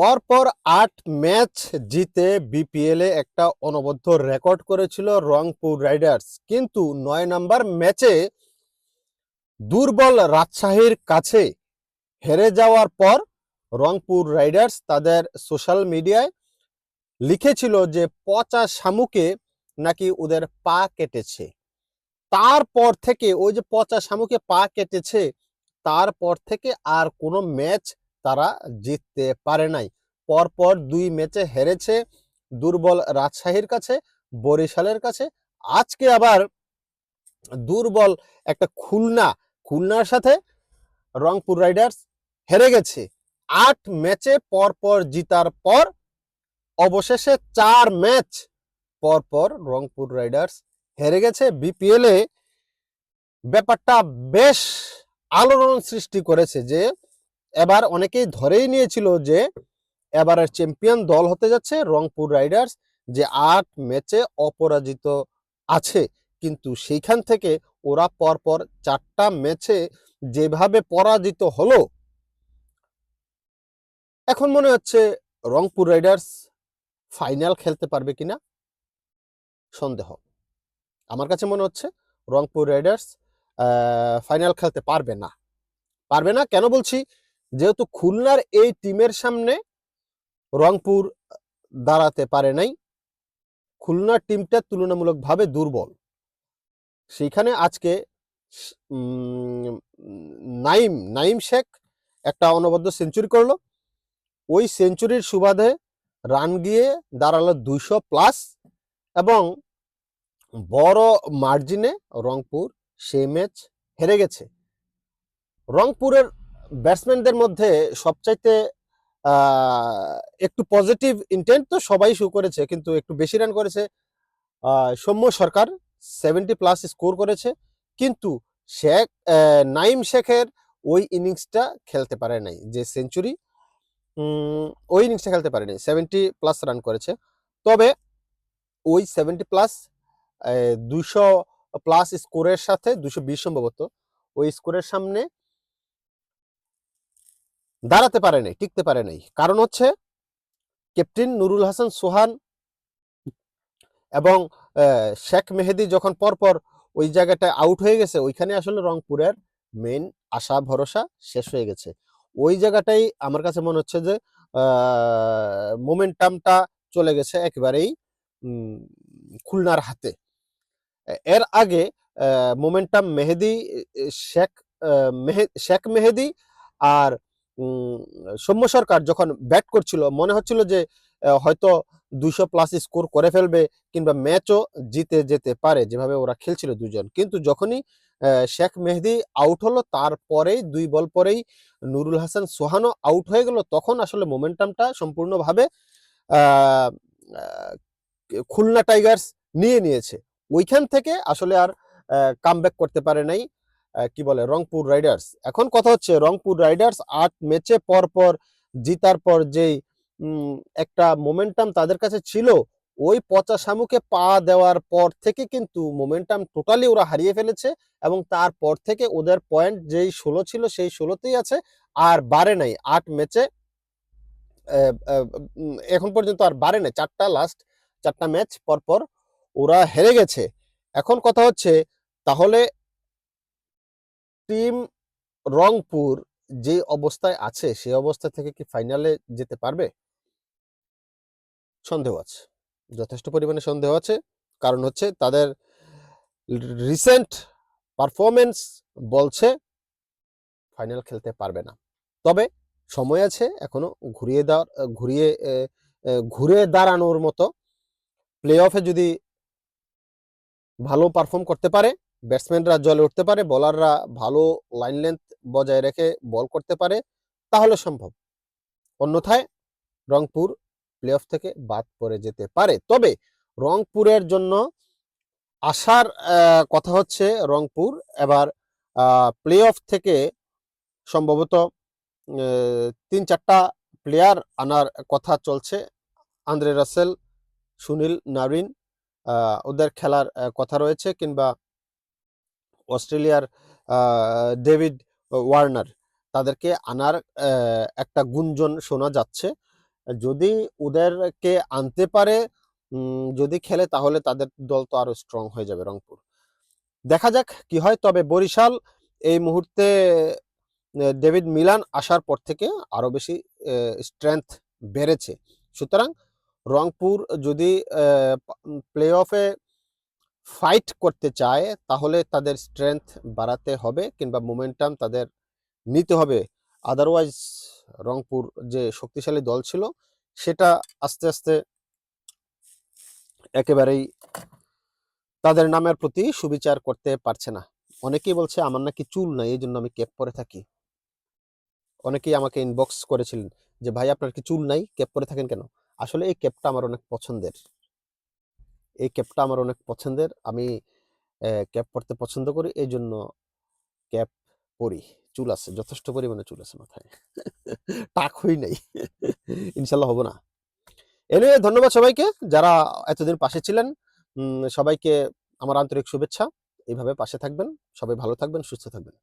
পরপর আট ম্যাচ জিতে বিপিএলে একটা অনবদ্য রেকর্ড করেছিল রংপুর রাইডার্স। কিন্তু নয় নাম্বার ম্যাচে দুর্বল রাজশাহীর কাছে হেরে যাওয়ার পর রংপুর রাইডার্স তাদের সোশ্যাল মিডিয়ায় লিখেছিল যে পচা শামুকে নাকি ওদের পা কেটেছে। তারপর থেকে ওই যে পচা শামুকে পা কেটেছে, তারপর থেকে আর কোনো ম্যাচ তারা জিততে পারে নাই। পরপর দুই ম্যাচে হেরেছে দুর্বল রাজশাহীর কাছে, বরিশালের কাছে। আজকে আবার দুর্বল একটা খুলনা, খুলনার সাথে রংপুর রাইডার্স হেরে গেছে। আট ম্যাচে পরপর জিতার পর অবশেষে চার ম্যাচ পরপর রংপুর রাইডার্স হেরে গেছে। বিপিএল ব্যাপারটা বেশ আলোড়ন সৃষ্টি করেছে যে এবার অনেকেই ধরেই নিয়েছিল যে এবারের চ্যাম্পিয়ন দল হতে যাচ্ছে রংপুর রাইডার্স, যে আট ম্যাচে অপরাজিত আছে। কিন্তু সেইখান থেকে ওরা পরপর চারটা ম্যাচে যেভাবে পরাজিত হলো, এখন মনে হচ্ছে রংপুর রাইডার্স ফাইনাল খেলতে পারবে কিনা? সন্দেহ। আমার কাছে মনে হচ্ছে রংপুর রাইডার্স ফাইনাল খেলতে পারবে না। পারবে না? কেন বলছি? যেহেতু খুলনার এই টিমের সামনে রংপুর দাঁড়াতে পারে নাই, খুলনার টিমটা তুলনামূলকভাবে দুর্বল। সেইখানে আজকে নাইম নাইম শেখ একটা অনবদ্য সেঞ্চুরি করল। ওই সেঞ্চুরির সুবাদে রান গিয়ে দাঁড়াল দুইশো প্লাস এবং বড় মার্জিনে রংপুর সেই ম্যাচ হেরে গেছে। রংপুরের ব্যাটসম্যানদের মধ্যে সবচাইতে একটু পজিটিভ ইন্টেন্ট তো সবাই শো করেছে, কিন্তু একটু বেশি রান করেছে Soumya Sarkar seventy plus score করেছে, কিন্তু শেখ নাইম শেখের ওই ইনিংসটা খেলতে পারে নাই, যে সেঞ্চুরি ওই ইনিংসটা খেলতে পারেনি সেভেন্টি প্লাস রান করেছে, তবে ওই সেভেন্টি প্লাস দুশো প্লাস স্কোরের সাথে দুশো বিশ সম্ভবত, ওই স্কোরের সামনে দাঁড়াতে পারে নাই, টিকতে পারে নাই। কারণ হচ্ছে, ক্যাপ্টেন নুরুল হাসান সোহান এবং শেখ মেহেদি যখন পরপর ওই জায়গাটায় আউট হয়ে গেছে, ওইখানে আসলে রংপুরের মেন আশা, ভরসা শেষ হয়ে গেছে। ওই জায়গাটাই আমার কাছে মনে হচ্ছে যে মোমেন্টামটা চলে গেছে একেবারেই খুলনার হাতে। এর আগে মোমেন্টাম মেহেদি শেখ মেহে- শেখ মেহেদি আর সৌম্য সরকার যখন ব্যাট করছিল, মনে হচ্ছিল যে হয়তো দুইশো প্লাস স্কোর করে ফেলবে কিংবা ম্যাচও জিতে যেতে পারে, যেভাবে ওরা খেলছিল দুজন। কিন্তু যখনই শেখ মেহেদি আউট হলো, তারপরেই দুই বল পরেই নুরুল হাসান সোহানও আউট হয়ে গেল, তখন আসলে মোমেন্টামটা সম্পূর্ণভাবে খুলনা টাইগার্স নিয়ে নিয়েছে। ওইখান থেকে আসলে আর কামব্যাক করতে পারে নাই। কি বলে, রংপুর রাইডার্স। এখন কথা হচ্ছে, রংপুর রাইডার্স আট ম্যাচে পর পর জিতার পর যেই একটা মোমেন্টাম তাদের কাছে ছিল, ওই পচা শামুকে পা দেওয়ার পর থেকে কিন্তু মোমেন্টাম টোটালি ওরা হারিয়ে ফেলেছে এবং তারপর থেকে ওদের পয়েন্ট যেই ষোলো ছিল সেই ষোলোতেই আছে, আর বাড়ে নাই, আট ম্যাচে এখন পর্যন্ত আর বাড়ে নাই, চারটা লাস্ট চারটা ম্যাচ পর পর ওরা হেরে গেছে। এখন কথা হচ্ছে, তাহলে টিম রংপুর যে অবস্থায় আছে সেই অবস্থা থেকে কি ফাইনালে যেতে পারবে? সন্দেহ আছে। যথেষ্ট পরিমাণে সন্দেহ আছে। কারণ হচ্ছে তাদের রিসেন্ট পারফরমেন্স বলছে ফাইনাল খেলতে পারবে না। তবে সময় আছে এখনও ঘুরিয়ে দেওয়ার, ঘুরিয়ে ঘুরে দাঁড়ানোর মতো। প্লে অফে যদি ভালো পারফর্ম করতে পারে ব্যাটসম্যানরা জলে উঠতে পারে, বোলাররা ভালো লাইন লেন্থ বজায় রেখে বল করতে পারে, তাহলে সম্ভব। অন্যথায় রংপুর প্লে অফ থেকে বাদ পড়ে যেতে পারে। তবে রংপুরের জন্য আসার কথা হচ্ছে রংপুর এবার প্লে অফ থেকে সম্ভবত তিন চারটা প্লেয়ার আনার কথা চলছে। আন্দ্রে রাসেল, সুনীল নারিন ওদের খেলার কথা রয়েছে কিংবা অস্ট্রেলিয়ার ডেভিড ওয়ার্নার। তাদেরকে আনার একটা গুঞ্জন শোনা যাচ্ছে। যদি ওদেরকে আনতে পারে যদি খেলে তাহলে তাদের দল তো আরও স্ট্রং হয়ে যাবে রংপুর। দেখা যাক কি হয়, তবে বরিশাল এই মুহূর্তে ডেভিড মিলান আসার পর থেকে আরও বেশি স্ট্রেংথ বেড়েছে। সুতরাং রংপুর যদি প্লে অফে ফাইট করতে চায়, তাহলে তাদের স্ট্রেংথ বাড়াতে হবে কিংবা মোমেন্টাম তাদের নিতে হবে। আদারওয়াইজ রংপুর যে শক্তিশালী দল ছিল, সেটা আস্তে আস্তে একেবারেই তাদের নামের প্রতি সুবিচার করতে পারছে না। অনেকেই বলছে, আমার নাকি চুল নাই, এই জন্য আমি ক্যাপ পরে থাকি। অনেকেই আমাকে ইনবক্স করেছিলেন যে, ভাই, আপনার কি চুল নাই? ক্যাপ পরে থাকেন কেন? আসলে এই ক্যাপটা আমার অনেক পছন্দের। এই ক্যাপটা আমার অনেক পছন্দের। আমি ক্যাপ পরতে পছন্দ করি এই জন্য ক্যাপ পরি। চুল আছে, যথেষ্ট পরিমাণে চুল আছে মাথায়। টাক হই নাই। ইনশাল্লাহ হব না। এনিওয়ে ধন্যবাদ সবাইকে, যারা এতদিন পাশে ছিলেন। সবাইকে আমার আন্তরিক শুভেচ্ছা। এইভাবে পাশে থাকবেন। সবাই ভালো থাকবেন, সুস্থ থাকবেন।